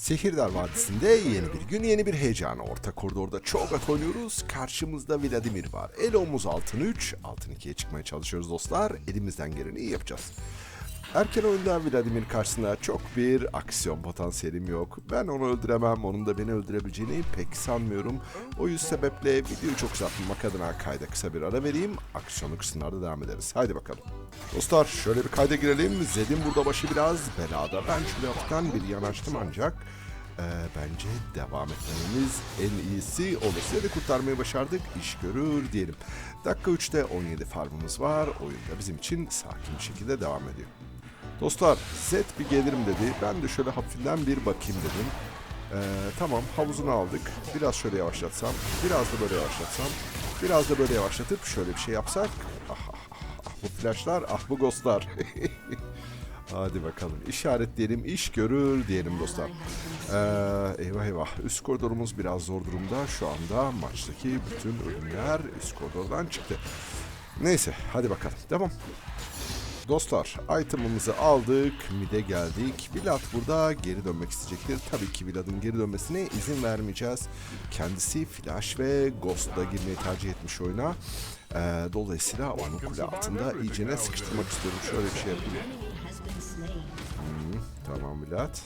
Sehirdar Vadisi'nde yeni bir gün, yeni bir heyecan. Orta koridorda çok at oynuyoruz. Karşımızda Vladimir var. El omuz altın 3, altın 2'ye çıkmaya çalışıyoruz dostlar. Elimizden geleni iyi yapacağız. Erken oyunda Vladimir karşısında çok bir aksiyon potansiyelim yok. Ben onu öldüremem, onun da beni öldürebileceğini pek sanmıyorum. O yüz sebeple videoyu çok uzatmamak adına kayda kısa bir ara vereyim. Aksiyonlu kısımlarda devam ederiz. Haydi bakalım. Dostlar şöyle bir kayda girelim. Zed'in burada başı biraz belada. Ben şu laftan bir yanaştım ancak ee, bence devam etmemiz en iyisi olur. Size de kurtarmayı başardık. İş görür diyelim. Dakika 3'te 17 farmımız var. Oyunda bizim için sakin bir şekilde devam ediyor. Dostlar Zed bir gelirim dedi. Ben de şöyle hafiften bir bakayım dedim. Ee, tamam havuzunu aldık. Biraz şöyle yavaşlatsam. Biraz da böyle yavaşlatsam. Biraz da böyle yavaşlatıp şöyle bir şey yapsak. Ah, ah, ah, ah bu flashlar, ah bu ghostlar. Hadi bakalım. İşaretleyelim, iş görür diyelim dostlar. Ee, eyvah eyvah. Üst koridorumuz biraz zor durumda. Şu anda maçtaki bütün ölümler üst koridordan çıktı. Neyse, hadi bakalım. Devam. Dostlar, item'ımızı aldık, mid'e geldik. Vlad burada geri dönmek isteyecektir. Tabii ki Vlad'ın geri dönmesine izin vermeyeceğiz. Kendisi Flash ve Ghost'la girmeyi tercih etmiş oyuna. Ee, dolayısıyla onu kule altında iyicene sıkıştırmak istiyorum. Şöyle bir şey yapayım. Hmm, tamam Vlad.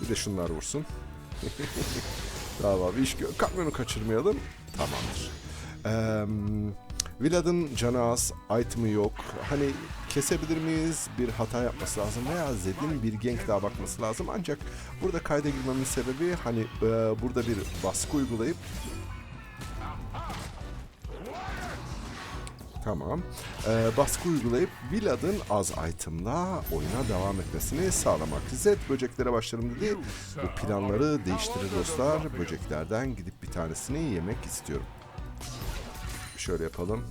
Bir de şunlar vursun. tamam iş gö- kamyonu kaçırmayalım. Tamamdır. Eee... Vlad'ın canı az, item'ı yok. Hani kesebilir miyiz? Bir hata yapması lazım veya Zed'in bir gank daha bakması lazım. Ancak burada kayda girmemin sebebi hani e, burada bir baskı uygulayıp Tamam. Ee, baskı uygulayıp Vlad'ın az item'la oyuna devam etmesini sağlamak. Zed böceklere başlarım dedi. Bu planları değiştirir dostlar. Böceklerden gidip bir tanesini yemek istiyorum. Şöyle yapalım.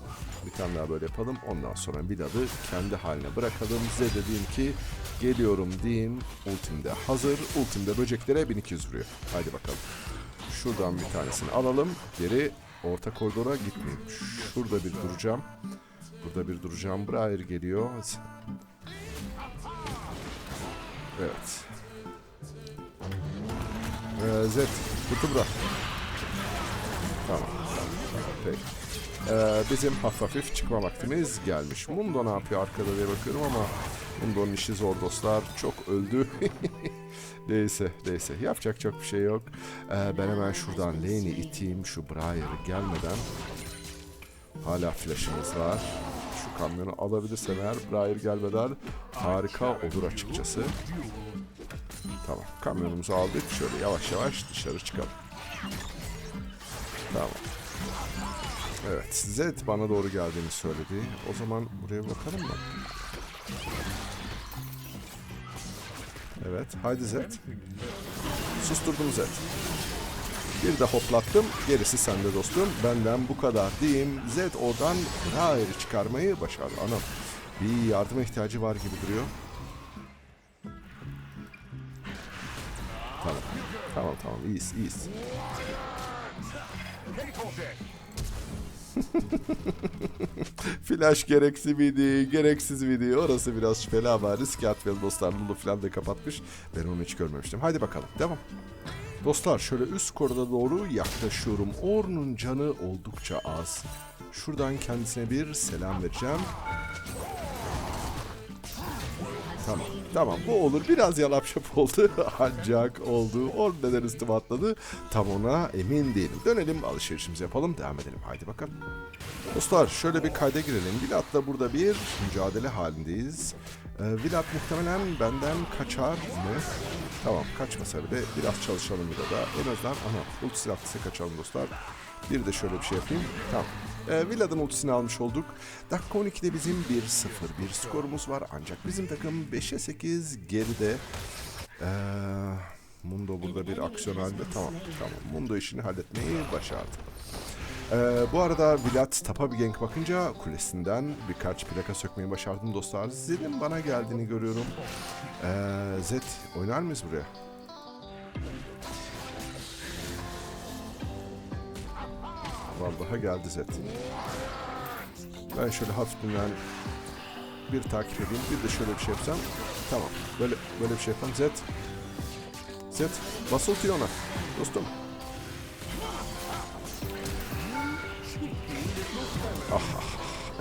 Bir tane daha böyle yapalım. Ondan sonra Vlad'ı kendi haline bırakalım. Zed'e diyeyim ki geliyorum diyeyim. Ultimde hazır. Ultimde böceklere 1200 vuruyor. Haydi bakalım. Şuradan bir tanesini alalım. Geri orta koridora gitmeyeyim. Şurada bir duracağım. Burada bir duracağım. Briar geliyor. Evet. Ee, Zed, kutu bırak. Tamam. Peki. Ee, bizim hafif hafif çıkma vaktimiz gelmiş. Mundo ne yapıyor arkada diye bakıyorum ama Mundo'nun işi zor dostlar. Çok öldü. neyse neyse yapacak çok bir şey yok. Ee, ben hemen şuradan lane'i iteyim şu Briar'ı gelmeden. Hala flash'ımız var. Şu kamyonu alabilirsem eğer Briar gelmeden harika olur açıkçası. Tamam kamyonumuzu aldık. Şöyle yavaş yavaş dışarı çıkalım. Tamam. Evet, Zed bana doğru geldiğini söyledi. O zaman buraya bakalım mı? Evet, haydi Zed. Susturdum Zed. Bir de hoplattım, gerisi sende dostum. Benden bu kadar diyeyim. Zed oradan Raer'i çıkarmayı başardı. Anam, bir yardıma ihtiyacı var gibi duruyor. Tamam, tamam, tamam, iyiyiz, iyiyiz. Flash gereksiz miydi, gereksiz miydi? Orası biraz şüpheli ama riske atmayalım dostlar. Lulu falan da kapatmış. Ben onu hiç görmemiştim. Haydi bakalım, devam. Dostlar şöyle üst koridora doğru yaklaşıyorum. Orn'un canı oldukça az. Şuradan kendisine bir selam vereceğim. Tamam. Tamam bu olur. Biraz yalap şap oldu. Ancak oldu. Or neden üstüme atladı. Tam ona emin değilim. Dönelim alışverişimizi yapalım. Devam edelim. Haydi bakalım. Dostlar şöyle bir kayda girelim. Vilat'la burada bir mücadele halindeyiz. Ee, Vilat muhtemelen benden kaçar mı? Tamam kaçmasa bile biraz çalışalım burada da. En azından ana ultisi attıysa kaçalım dostlar. Bir de şöyle bir şey yapayım. Tamam. Ee, Villad'ın ultisini almış olduk. Dakika 12'de bizim 1-0 bir skorumuz var. Ancak bizim takım 5'e 8 geride. Ee, Mundo burada bir aksiyon halinde. Tamam tamam. Mundo işini halletmeyi başardı. Ee, bu arada Vlad tapa bir gank bakınca kulesinden birkaç plaka sökmeyi başardım dostlar. Zed'in bana geldiğini görüyorum. Ee, Zed oynar mıyız buraya? Vallahi geldi Zed. Ben şöyle hafiften bir takip edeyim. Bir de şöyle bir şey yapsam. Tamam. Böyle böyle bir şey yapalım. Zed. Zed bas ultiyi ona. Dostum.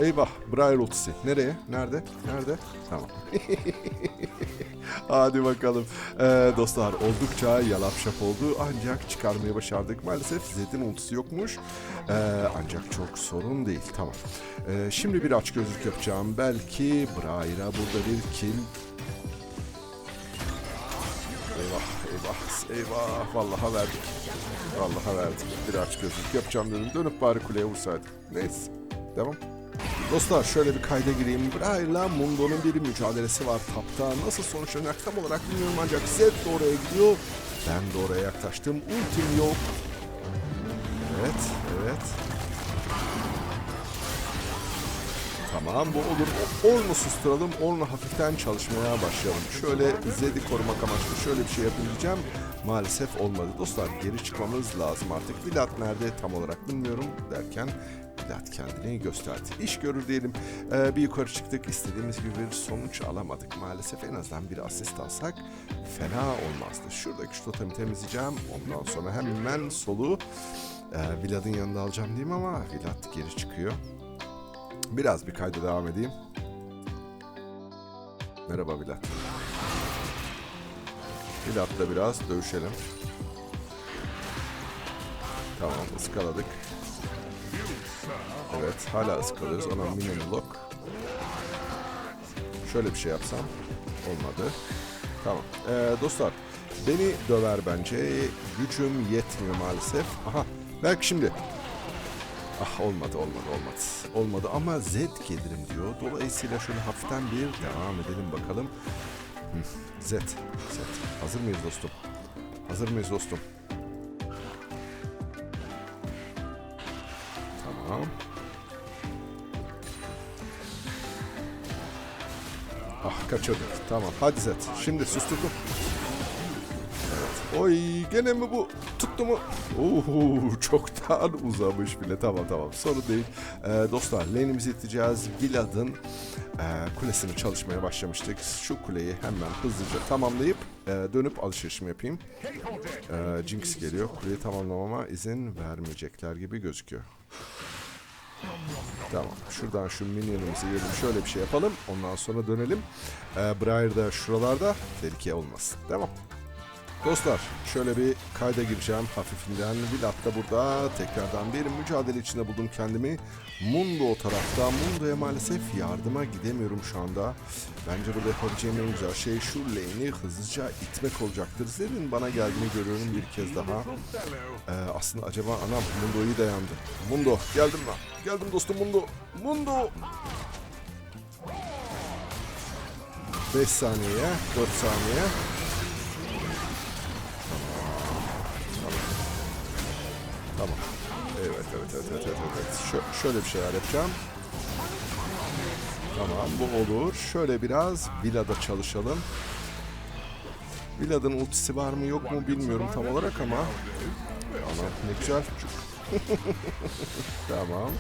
Eyvah. Briar ultisi. Nereye? Nerede? Nerede? Tamam. Hadi bakalım. Ee, dostlar oldukça yalap şap oldu ancak çıkarmayı başardık. Maalesef Zed'in ultisi yokmuş. Ee, ancak çok sorun değil. Tamam. Ee, şimdi bir açgözlük yapacağım. Belki Briar'a burada bir kill Eyvah, eyvah, eyvah. Vallahi verdik. Vallahi verdik. Bir aç gözlük yapacağım dedim. Dönüp bari kuleye vursaydık. Neyse. Devam. Dostlar şöyle bir kayda gireyim. Brayla Mundo'nun bir mücadelesi var tapta. Nasıl sonuçlanacak tam olarak bilmiyorum ancak Zed de oraya gidiyor. Ben de oraya yaklaştım. Ultim yok. Evet, evet. Tamam bu olur. Ornu susturalım. Ornu hafiften çalışmaya başlayalım. Şöyle Zed'i korumak amaçlı şöyle bir şey yapayım diyeceğim. Maalesef olmadı. Dostlar geri çıkmamız lazım artık. Vilat nerede tam olarak bilmiyorum derken Vilat kendini gösterdi. İş görür diyelim. Ee, bir yukarı çıktık. İstediğimiz gibi bir sonuç alamadık. Maalesef en azından bir asist alsak fena olmazdı. Şuradaki şu totemi temizleyeceğim. Ondan sonra hemen solu e, Vilat'ın yanında alacağım diyeyim ama Vilat geri çıkıyor. Biraz bir kayda devam edeyim. Merhaba Vilat. Vilat'la biraz dövüşelim. Tamam ıskaladık. Evet hala ıskalıyoruz. Ona minimum lock. Şöyle bir şey yapsam. Olmadı. Tamam. Ee, dostlar beni döver bence. Gücüm yetmiyor maalesef. Aha belki şimdi. Ah olmadı olmadı olmadı. Olmadı ama Z gelirim diyor. Dolayısıyla şöyle hafiften bir devam edelim bakalım. Z. Z. Hazır mıyız dostum? Hazır mıyız dostum? Tamam. Ah kaçırdık. Tamam hadi Z. Şimdi susturdum. Evet. Oy gene mi bu? Tuttu mu? Oo, çoktan uzamış bile. Tamam tamam sorun değil. Ee, dostlar lane'imizi iteceğiz. Vilad'ın e, kulesini çalışmaya başlamıştık. Şu kuleyi hemen hızlıca tamamlayıp e, dönüp alışverişimi yapayım. E, Jinx geliyor. Kuleyi tamamlamama izin vermeyecekler gibi gözüküyor. Tamam. Şuradan şu minyonumuzu yiyelim. Şöyle bir şey yapalım. Ondan sonra dönelim. Ee, Briar da şuralarda tehlike olmasın. Tamam. Dostlar şöyle bir kayda gireceğim hafifinden. Vilat da burada tekrardan bir mücadele içinde buldum kendimi. Mundo o tarafta. Mundo'ya maalesef yardıma gidemiyorum şu anda. Bence burada yapabileceğim en güzel şey şu lane'i hızlıca itmek olacaktır. Zed'in bana geldiğini görüyorum bir kez daha. Ee, aslında acaba anam Mundo iyi dayandı. Mundo geldim ben. Geldim dostum Mundo. Mundo. 5 saniye, 4 saniye. Tamam. Evet, evet, evet, evet, evet. evet. Şö- şöyle bir şeyler yapacağım. Tamam, bu olur. Şöyle biraz Villa'da çalışalım. Villad'ın ultisi var mı yok mu bilmiyorum tam olarak ama ama ne güzel. tamam.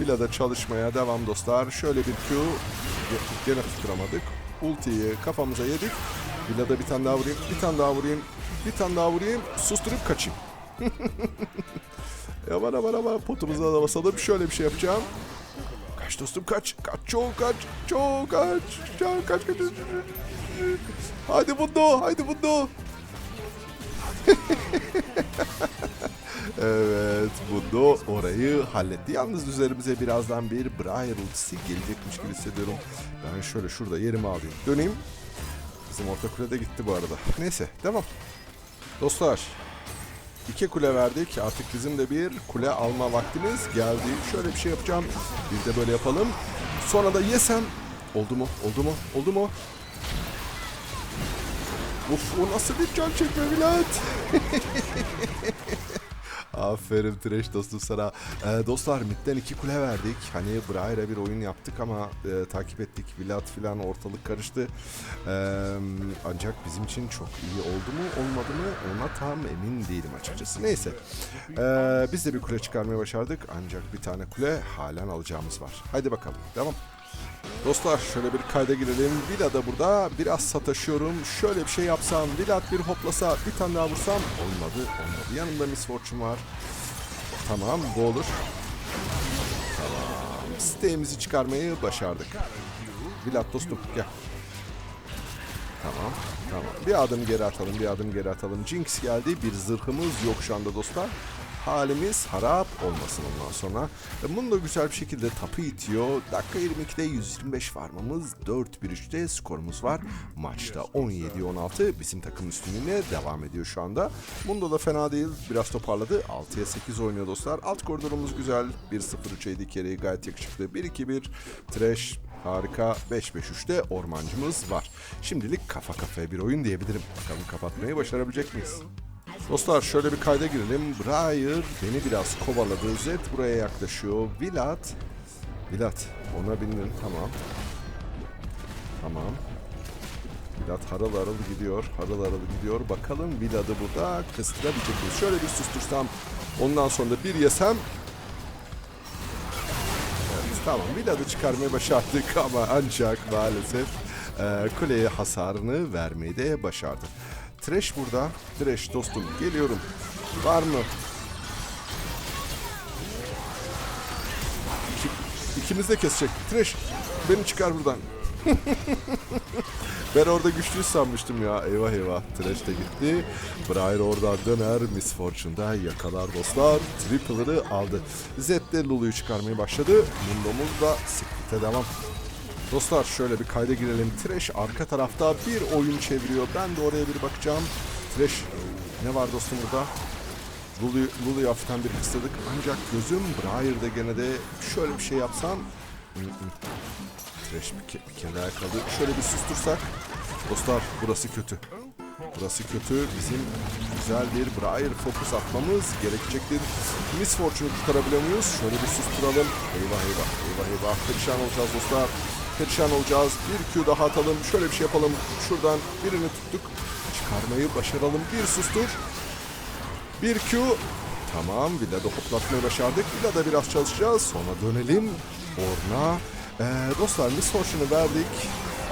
Villa'da çalışmaya devam dostlar. Şöyle bir Q gene tutturamadık. Ultiyi kafamıza yedik. Villa'da bir tane daha vurayım. Bir tane daha vurayım. Bir tane daha vurayım. Susturup kaçayım. aman aman aman potumuza da basalım. Şöyle bir şey yapacağım. Kaç dostum kaç. Kaç çok kaç. Çok kaç. Çok kaç kaç. Hadi Mundo. Hadi Mundo. evet Mundo orayı halletti. Yalnız üzerimize birazdan bir Briar ultisi gelecekmiş gibi hissediyorum. Ben şöyle şurada yerimi alayım. Döneyim. Bizim orta kulede gitti bu arada. Neyse devam. Dostlar İki kule verdik. Artık bizim de bir kule alma vaktimiz geldi. Şöyle bir şey yapacağım. Bir de böyle yapalım. Sonra da yesem. Oldu mu? Oldu mu? Oldu mu? Uf o nasıl bir can çekme Vlad? Aferin Trash dostum sana. Ee, dostlar midden iki kule verdik. Hani Briar'a bir oyun yaptık ama e, takip ettik. Vlad filan ortalık karıştı. Ee, ancak bizim için çok iyi oldu mu olmadı mı ona tam emin değilim açıkçası. Neyse. Ee, biz de bir kule çıkarmaya başardık. Ancak bir tane kule halen alacağımız var. Haydi bakalım. Devam. Dostlar şöyle bir kayda girelim. Villa da burada. Biraz sataşıyorum. Şöyle bir şey yapsam. Villa bir hoplasa bir tane daha vursam. Olmadı. Olmadı. Yanımda Miss Fortune var. Tamam bu olur. Tamam. Siteğimizi çıkarmayı başardık. Villa dostum gel. Tamam. Tamam. Bir adım geri atalım. Bir adım geri atalım. Jinx geldi. Bir zırhımız yok şu anda dostlar. Halimiz harap olmasın ondan sonra. E, Bunu da güzel bir şekilde tapı itiyor. Dakika 22'de 125 farmımız. 4-1-3'te skorumuz var. Maçta 17-16 bizim takım üstünlüğüne devam ediyor şu anda. Mundo da fena değil. Biraz toparladı. 6'ya 8 oynuyor dostlar. Alt koridorumuz güzel. 1-0-3 AD carry gayet yakışıklı. 1-2-1 Trash Harika 5-5-3'te ormancımız var. Şimdilik kafa kafaya bir oyun diyebilirim. Bakalım kapatmayı başarabilecek miyiz? Dostlar şöyle bir kayda girelim. Briar beni biraz kovaladı. Zed buraya yaklaşıyor. Vilat. Vilat ona bindin tamam. Tamam. Vilat harıl harıl gidiyor. Harıl harıl gidiyor. Bakalım Vilat'ı burada kıstırabilecek miyiz? Şöyle bir sustursam. Ondan sonra da bir yesem Tamam Vilad'ı çıkarmayı başardık ama ancak maalesef e, kuleye hasarını vermeyi de başardı. Trash burada. Trash dostum geliyorum. Var mı? İki, ikimiz de kesecek. Trash beni çıkar buradan. ben orada güçlü sanmıştım ya. Eyvah eyvah. Trash de gitti. Briar oradan döner. Miss Fortune'da yakalar dostlar. Triple'ları aldı. Zed de Lulu'yu çıkarmaya başladı. Mundo'muz da Secret'e devam. Dostlar şöyle bir kayda girelim. Trash arka tarafta bir oyun çeviriyor. Ben de oraya bir bakacağım. Trash ne var dostum burada? Lulu'yu Lulu'yu hafiften bir kısladık. Ancak gözüm Briar'da gene de şöyle bir şey yapsam. Trash bir, ke- bir kere daha kaldı. Şöyle bir sustursak. Dostlar burası kötü. Burası kötü. Bizim güzel bir Briar fokus atmamız gerekecektir. Miss Fortune'u kurtarabiliyor muyuz? Şöyle bir susturalım. Eyvah eyvah eyvah eyvah. Perişan olacağız dostlar. Perişan olacağız. Bir Q daha atalım. Şöyle bir şey yapalım. Şuradan birini tuttuk. Çıkarmayı başaralım. Bir sustur. Bir Q. Tamam Villa'da hoplatmayı başardık. Villa'da biraz çalışacağız. Sonra dönelim. Orna. Ee, dostlar Miss Fortune'u verdik.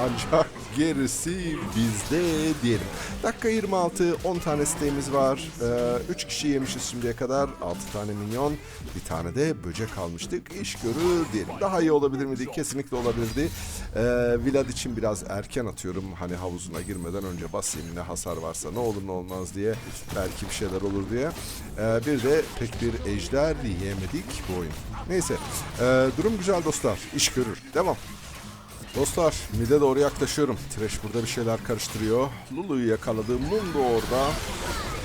Ancak gerisi bizde diyelim. Dakika 26. 10 tane siteğimiz var. 3 kişi yemişiz şimdiye kadar. 6 tane minyon. Bir tane de böcek almıştık. İş görür diyelim. Daha iyi olabilir miydi? Kesinlikle olabilirdi. Ee, Vlad için biraz erken atıyorum. Hani havuzuna girmeden önce basayım ne hasar varsa ne olur ne olmaz diye. Belki bir şeyler olur diye. Ee, bir de pek bir ejder yiyemedik bu oyun. Neyse. Ee, durum güzel dostlar. İş görür. Devam. Dostlar mide doğru yaklaşıyorum. Trash burada bir şeyler karıştırıyor. Lulu'yu yakaladı. Mundo orada.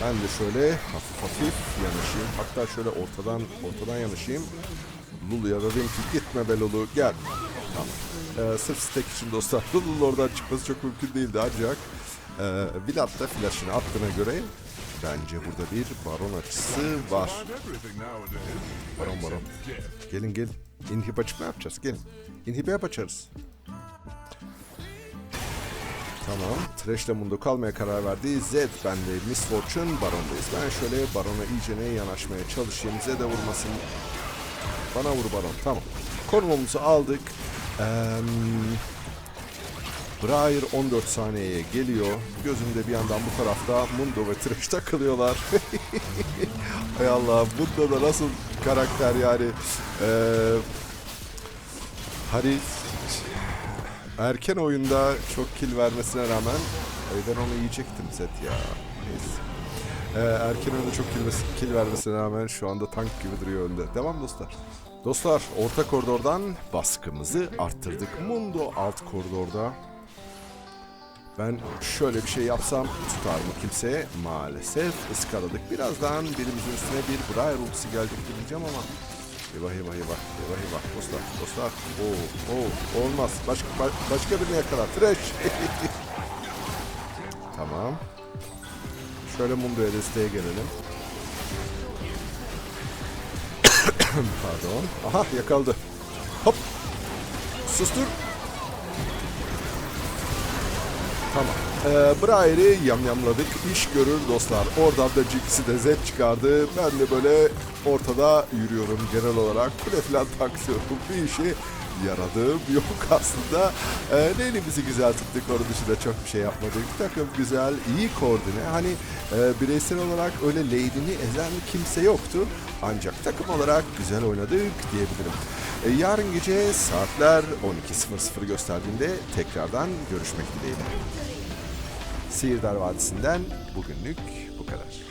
Ben de şöyle hafif hafif yanaşayım. Hatta şöyle ortadan ortadan yanaşayım. Lulu'ya da dedim ki gitme be Lulu gel. Tamam. Ee, sırf stack için dostlar. Lulu'nun oradan çıkması çok mümkün değildi ancak e, Vlad da flash'ını attığına göre bence burada bir baron açısı var. Baron baron. Gelin gelin. İnhib açık mı yapacağız? Gelin. İnhibe yapacağız. Tamam. Trash ile Mundo kalmaya karar verdi. Zed ben de Miss Fortune Baron'dayız. Ben şöyle Baron'a iyicene yanaşmaya çalışayım. Zed'e vurmasın. Bana vur Baron. Tamam. Korumamızı aldık. Eee... Briar 14 saniyeye geliyor. Gözümde bir yandan bu tarafta Mundo ve Trash takılıyorlar. Hay Allah Mundo da nasıl karakter yani. Eee... Hani erken oyunda çok kill vermesine rağmen ben onu yiyecektim Zed ya. Neyse. Ee, erken oyunda çok kill, kill vermesine rağmen şu anda tank gibi duruyor önde. Devam dostlar. Dostlar orta koridordan baskımızı arttırdık. Mundo alt koridorda. Ben şöyle bir şey yapsam tutar mı kimseye? Maalesef ıskaladık. Birazdan birimizin üstüne bir Briar ultisi gelecek diyeceğim ama Eyvah eyvah eyvah eyvah eyvah. Dostlar dostlar Oo, oo, olmaz. Başka ba- başka birini yakalar trash Tamam. Şöyle Mundo'ya desteğe gelelim. Pardon. Aha yakaldı. Hop. Sustur Tamam. Ee, Briar'ı yamyamladık. İş görür dostlar. Oradan da Jinx'i de Zed çıkardı. Ben de böyle ortada yürüyorum genel olarak. Kule falan taksıyorum. Bir işi yaradığım yok aslında. Ee, elimizi güzel tuttuk. Onun dışında çok bir şey yapmadık. Takım güzel, iyi koordine. Hani e, bireysel olarak öyle lane'ini ezen kimse yoktu. Ancak takım olarak güzel oynadık diyebilirim. E, yarın gece saatler 12.00 gösterdiğinde tekrardan görüşmek dileğiyle. Sihirdar Vadisi'nden bugünlük bu kadar.